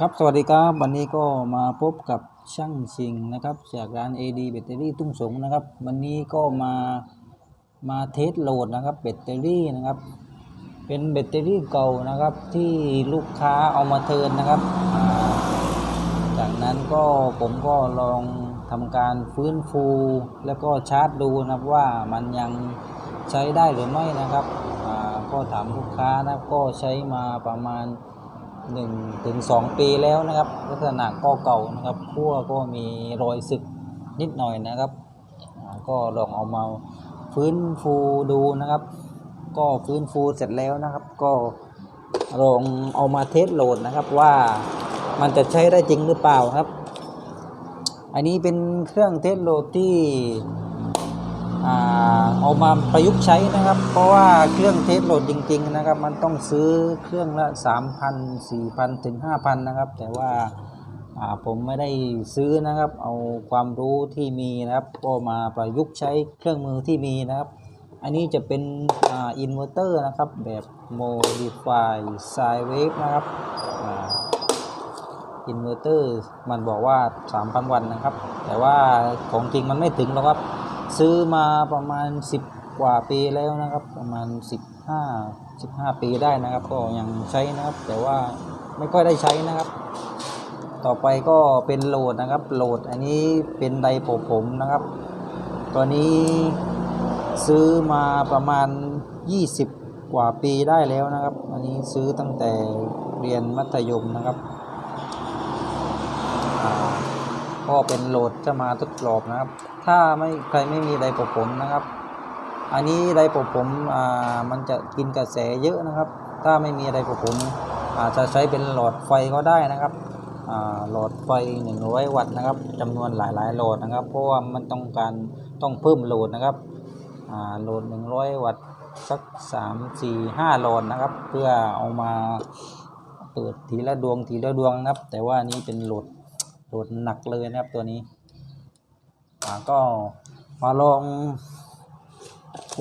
ครับ สวัสดีครับ วันนี้ก็มาพบกับช่างชิงนะครับ จากร้าน AD แบตเตอรี่ตุ้งสงนะครับ วันนี้ก็มามาเทสโหลดนะครับแบตเตอรี่นะครับ เป็นแบตเตอรี่เก่านะครับที่ลูกค้าเอามาเทิร์นนะครับ จากนั้นก็ผมก็ลองทำการฟื้นฟู แล้วก็ชาร์จดูนะครับว่ามันยังใช้ได้หรือไม่นะครับก็ถามลูกค้านะก็ใช้มาประมาณ 1ถึง2ปีแล้วนะครับ ลักษณะก็เก่านะครับขั้วก็มีรอยสึกนิดหน่อยนะครับ ก็ลองเอามาฟื้นฟูดูนะครับ ก็ฟื้นฟูเสร็จแล้วนะครับ ก็ลองเอามาเทสโหลดนะครับว่ามันจะใช้ได้จริงหรือเปล่าครับ อันนี้เป็นเครื่องเทสโหลดที่ เอามาประยุกต์ใช้นะครับ เพราะว่าเครื่องเทสโหลดจริง ๆ นะครับ มันต้องซื้อเครื่องละ 3,000 4,000 ถึง 5,000 นะครับ แต่ว่าผมไม่ได้ซื้อนะครับ เอาความรู้ที่มีนะครับ ก็มาประยุกต์ใช้เครื่องมือที่มีนะครับ อันนี้จะเป็นอินเวอร์เตอร์นะครับ แบบ modify sine wave นะครับอินเวอร์เตอร์มันบอกว่า 3,000 วัตต์นะครับ แต่ว่าของจริงมันไม่ถึงหรอกครับ ซื้อมาประมาณ 10 กว่าปีแล้วนะครับ ประมาณ 15 15 ปีได้นะครับ ก็ยังใช้นะครับ แต่ว่าไม่ค่อยได้ใช้นะครับ ต่อไปก็เป็นโหลดนะครับ โหลดอันนี้เป็นไดโปผมนะครับ ตัวนี้ซื้อมาประมาณ 20 กว่าปีได้แล้วนะครับ อันนี้ซื้อตั้งแต่เรียนมัธยมนะครับก็เป็นโหลดจะมาทดสอบนะครับ ถ้าไม่ใครไม่มีไดปะผมนะครับ อันนี้ไดปะผมอ่ามันจะกินกระแสเยอะนะครับ ถ้าไม่มีไดปะผมอาจจะใช้เป็นหลอดไฟก็ได้นะครับหลอดไฟ 100 วัตต์นะครับจำนวนหลายๆโหลดนะครับ เพราะว่ามันต้องการต้องเพิ่มโหลดนะครับโหลด 100 วัตต์สัก 3 4 5โหลดนะครับ เพื่อเอามาเปิดทีละดวงทีละดวงนะครับ แต่ว่านี้เป็นโหลดโหลดหนักเลยนะครับตัวนี้ ก็มาลอง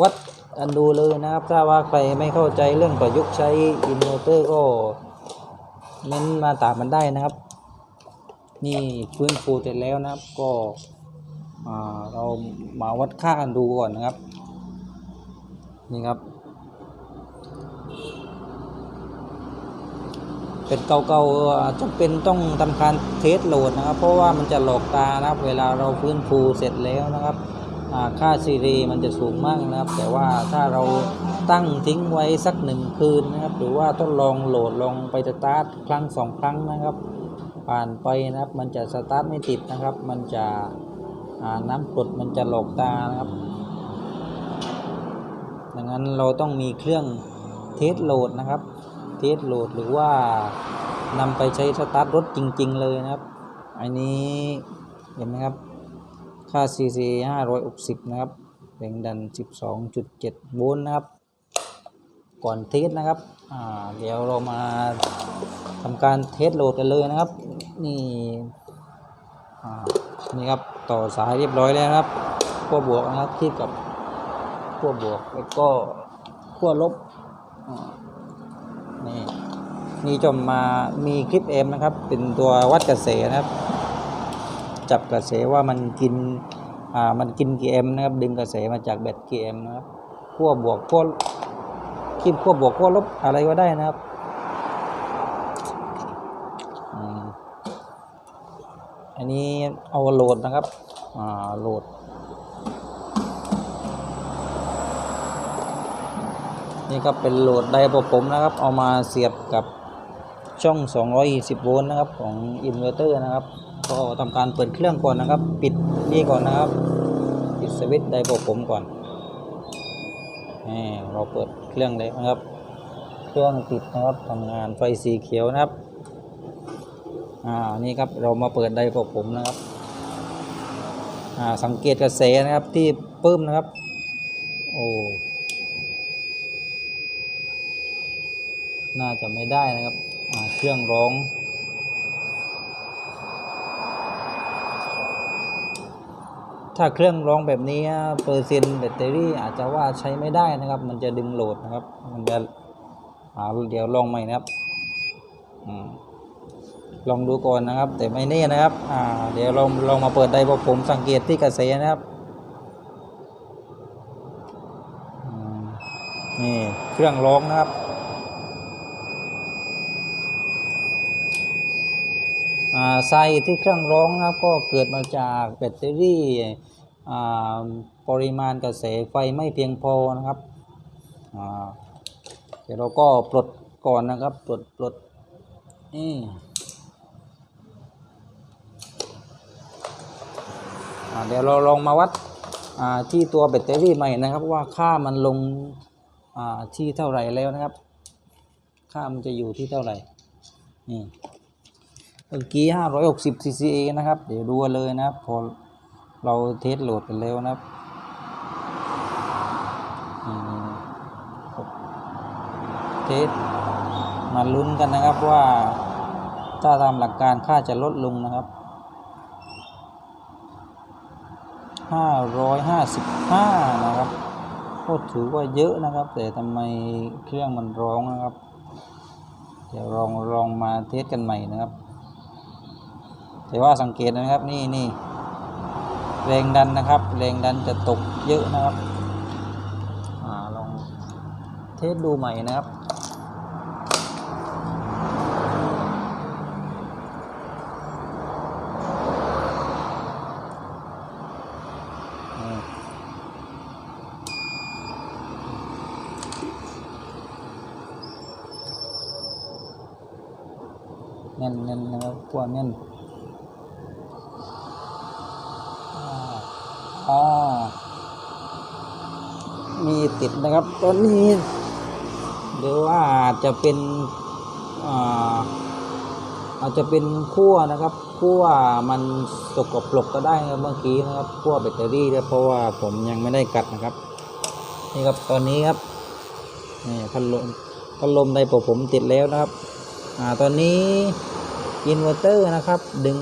วัดอันดูเลยนะครับ ถ้าว่าใครไม่เข้าใจเรื่องประยุกต์ใช้อินเวอร์เตอร์ก็เม้นมาตามมันได้นะครับ นี่ฟื้นฟูเสร็จแล้วนะครับ ก็เรามาวัดค่ากันดูก่อนนะครับ นี่ครับ เป็นเก่าๆจะเป็นต้องทำการเทสโหลดนะครับ เพราะว่ามันจะหลอกตานะครับ เวลาเราฟื้นฟูเสร็จแล้วนะครับค่าซีรีมันจะสูงมากนะครับ แต่ว่าถ้าเราตั้งทิ้งไว้สักหนึ่งคืนนะครับ หรือว่าทดลองโหลดลองไปสตาร์ทครั้งสองครั้งนะครับ ผ่านไปนะครับ มันจะสตาร์ทไม่ติดนะครับ มันจะน้ำกรดมันจะหลอกตานะครับ ดังนั้นเราต้องมีเครื่องเทสโหลดนะครับ เทสโหลดหรือว่านำไปใช้สตาร์ทรถจริง ๆ เลยนะครับ อันนี้เห็นไหมครับ ค่า cc 560 นะครับแรงดัน 12.7 โวลต์นะครับ ก่อนเทสนะครับ เดี๋ยวเรามาทำการเทสโหลดกันเลยนะครับ นี่นี่ครับต่อสายเรียบร้อยแล้วครับขั้วบวกนะครับที่กับขั้วบวกแล้วก็ขั้วลบ นี่นี่จะมามีคลิปเอ็มนะครับ เป็นตัววัดกระแสนะครับ จับกระแสว่ามันกินอ่ามันกินกี่เอ็มนะครับ ดึงกระแสมาจากแบตกี่เอ็มนะครับขั้วบวกขั้วคลิปขั้วบวกขั้วลบอะไรก็ได้นะครับอันนี้เอาโหลดนะครับอ่าโหลด นี่ก็เป็นโหลดไดโปะผมนะครับ เอามาเสียบกับช่อง 220 โวลต์นะครับของอินเวอร์เตอร์นะครับ ก็ทำการเปิดเครื่องก่อนนะครับ ปิดนี่ก่อนนะครับ ปิดสวิตช์ไดโปะผมก่อนเราเปิดเครื่องเลยนะครับ เครื่องติดนะครับทำงานไฟสีเขียวนะครับอ่านี่ครับเรามาเปิดไดโปะผมนะครับอ่าสังเกตกระแสนะครับที่ปื้มนะครับ โอ้ น่าจะไม่ได้นะครับเครื่องร้อง ถ้าเครื่องร้องแบบนี้เปอร์เซ็นต์แบตเตอรี่อาจจะว่าใช้ไม่ได้นะครับ มันจะดึงโหลดนะครับ มันจะเดี๋ยวลองใหม่นะครับอลองดูก่อนนะครับ แต่ไม่แน่นะครับเดี๋ยวลองลองมาเปิดได้พอผมสังเกตที่กระแสนะครับนี่เครื่องร้องนะครับ อ่า ไซที่เครื่องร้องนะครับก็เกิดมาจากแบตเตอรี่ปริมาณกระแสไฟไม่เพียงพอนะครับเดี๋ยวเราก็ปลดก่อนนะครับปลดปลดนี่เดี๋ยวเราลองมาวัดที่ตัวแบตเตอรี่ใหม่นะครับ ว่าค่ามันลงที่เท่าไหร่แล้วนะครับ ค่ามันจะอยู่ที่เท่าไหร่นี่ เมื่อกี้560 cca นะครับ เดี๋ยวดูเลยนะครับพอเราเทสโหลดกันแล้วนะครับเทสมาลุ้นกันนะครับว่า ถ้าตามหลักการค่าจะลดลงนะครับ555นะครับก็ถือว่าเยอะนะครับ แต่ทำไมเครื่องมันร้องนะครับ เดี๋ยวลองลองมาเทสกันใหม่นะครับ แต่ว่าสังเกตนะครับนี่นี่แรงดันนะครับ แรงดันจะตกเยอะนะครับอลองเทสดูใหม่นะครับแน่นแน่นะครับพวกแน่น อ๋อมีติดนะครับตอนนี้เดี๋ยวว่าอาจจะเป็นอาอาจจะเป็นขั้วนะครับขั้วมันสกปรกก็ได้ครับเมื่อกี้นะครับขั้วแบตเตอรี่ด้วยเพราะว่าผมยังไม่ได้กัดนะครับ นี่ครับตอนนี้ครับนี่พัดลมพัดลมในผมผมติดแล้วนะครับอ่าตอนนี้อินเวอร์เตอร์นะครับ ดึง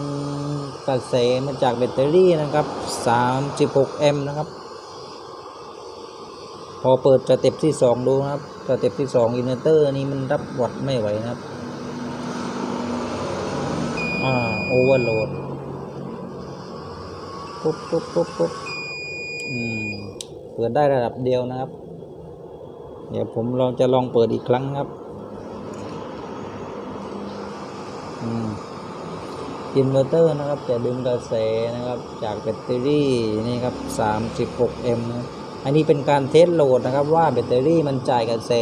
กระแสมาจากแบตเตอรี่นะครับ 36 แอมป์นะครับ พอเปิดสเต็ปที่ 2 ดูนะครับสเต็ปที่ 2 อินเวอร์เตอร์นี้มันรับวัดไม่ไหวนะครับ อ่าโอเวอร์โหลดปุ๊บปุ๊บปุ๊บปุ๊บอืม เปิดได้ระดับเดียวนะครับ เดี๋ยวผมลองจะลองเปิดอีกครั้งครับ อืม อินเวอร์เตอร์นะครับจะดึงกระแสนะครับจากแบตเตอรี่นี่ครับ 36แอมนะครับอันนี้เป็นการเทสโหลดนะครับว่าแบตเตอรี่มันจ่ายกระแส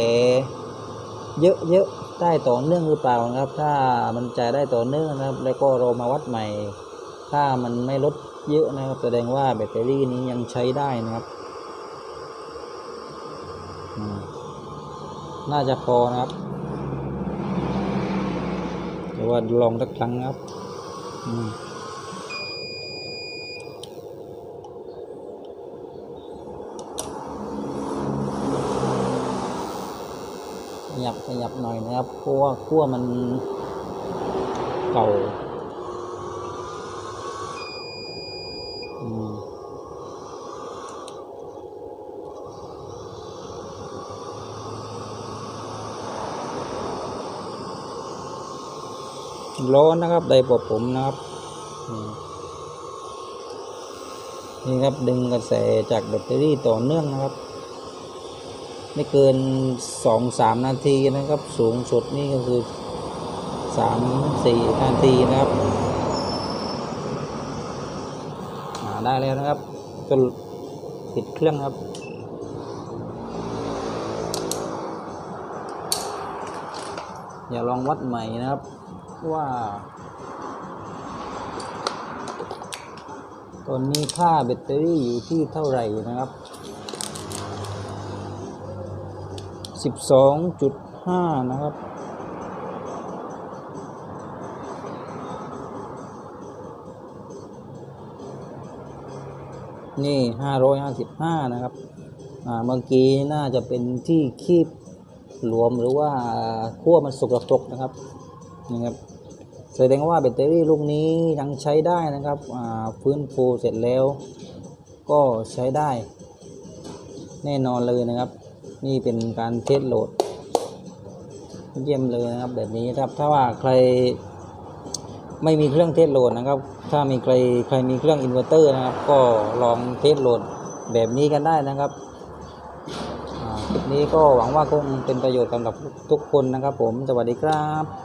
เยอะเยอะได้ต่อเนื่องหรือเปล่านะครับ ถ้ามันจ่ายได้ต่อเนื่องนะครับ แล้วก็เรามาวัดใหม่ ถ้ามันไม่ลดเยอะนะครับ แสดงว่าแบตเตอรี่นี้ยังใช้ได้นะครับ น่าจะพอนะครับเดี๋ยวว่าลองสักครั้งนะครับ ขยับขยับหน่อยนะครับเพราะว่าขั้วมันเก่า ร้อนนะครับไดปอบผมนะครับ นี่ครับดึงกระแสจากแบตเตอรี่ต่อเนื่องนะครับ ไม่เกินสองสามนาทีนะครับ สูงสุดนี่ก็คือสามสี่นาทีนะครับได้แล้วนะครับก็ปิดเครื่องครับอย่าลองวัดใหม่นะครับ ว่า ตอนนี้ค่าแบตเตอรี่อยู่ที่เท่าไหร่นะครับสิบสองจุดห้านะครับนี่ห้าร้อยห้าสิบห้านะครับ อ่า เมื่อกี้น่าจะเป็นที่คีบหลวมหรือว่าขั้วมันสกปรกนะครับนี่ครับ แสดงว่าแบตเตอรี่ลูกนี้ยังใช้ได้นะครับฟื้นฟูเสร็จแล้ว ก็ใช้ได้ แน่นอนเลยนะครับ นี่เป็นการเทสโหลด เยี่ยมเลยนะครับแบบนี้ครับถ้าว่าใครไม่มีเครื่องเทสโหลดนะครับ ถ้ามีใครใครมีเครื่องอินเวอร์เตอร์นะครับ ก็ลองเทสโหลดแบบนี้กันได้นะครับคลิปนี้ก็หวังว่าคงเป็นประโยชน์สำหรับทุกคนนะครับผม สวัสดีครับ